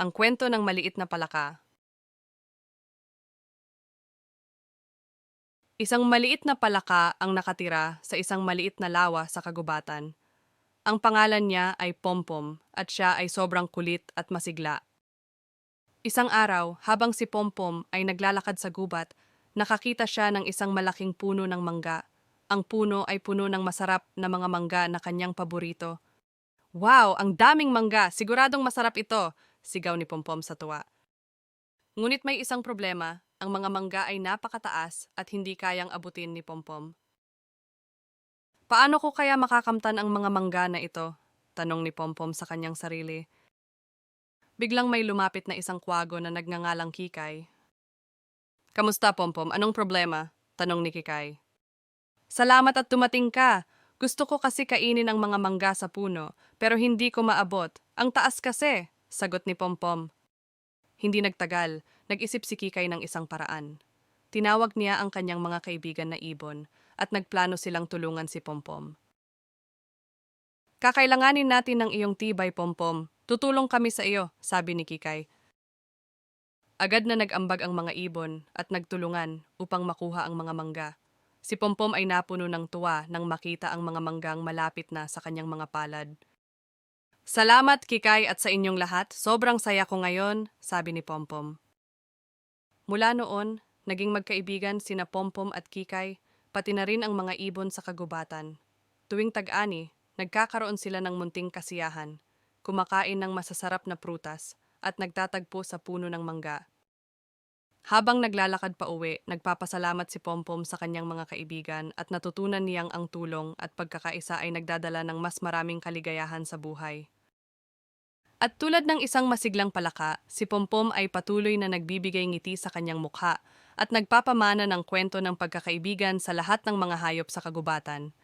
Ang kwento ng maliit na palaka. Isang maliit na palaka ang nakatira sa isang maliit na lawa sa kagubatan. Ang pangalan niya ay Pompom at siya ay sobrang kulit at masigla. Isang araw, habang si Pompom ay naglalakad sa gubat, nakakita siya ng isang malaking puno ng mangga. Ang puno ay puno ng masarap na mga mangga na kanyang paborito. Wow, ang daming mangga! Siguradong masarap ito! Sigaw ni Pompom sa tuwa. Ngunit may isang problema, ang mga mangga ay napakataas at hindi kayang abutin ni Pompom. Paano ko kaya makakamtan ang mga mangga na ito? Tanong ni Pompom sa kanyang sarili. Biglang may lumapit na isang kwago na nagngangalang Kikay. Kamusta, Pompom? Anong problema? Tanong ni Kikay. Salamat at dumating ka. Gusto ko kasi kainin ang mga mangga sa puno, pero hindi ko maabot. Ang taas kasi, sagot ni Pompom. Hindi nagtagal, nag-isip si Kikay ng isang paraan. Tinawag niya ang kanyang mga kaibigan na ibon at nagplano silang tulungan si Pompom. Kakailanganin natin ng iyong tibay, Pompom. Tutulong kami sa iyo, sabi ni Kikay. Agad na nag-ambag ang mga ibon at nagtulungan upang makuha ang mga mangga. Si Pompom ay napuno ng tuwa nang makita ang mga manggang malapit na sa kanyang mga palad. Salamat, Kikay, at sa inyong lahat. Sobrang saya ko ngayon, sabi ni Pompom. Mula noon, naging magkaibigan sina Pompom at Kikay, pati na rin ang mga ibon sa kagubatan. Tuwing tag-ani, nagkakaroon sila ng munting kasiyahan, kumakain ng masasarap na prutas, at nagtatagpo sa puno ng mangga. Habang naglalakad pa uwi, nagpapasalamat si Pompom sa kanyang mga kaibigan at natutunan niyang ang tulong at pagkakaisa ay nagdadala ng mas maraming kaligayahan sa buhay. At tulad ng isang masiglang palaka, si Pompom ay patuloy na nagbibigay ngiti sa kanyang mukha at nagpapamana ng kwento ng pagkakaibigan sa lahat ng mga hayop sa kagubatan.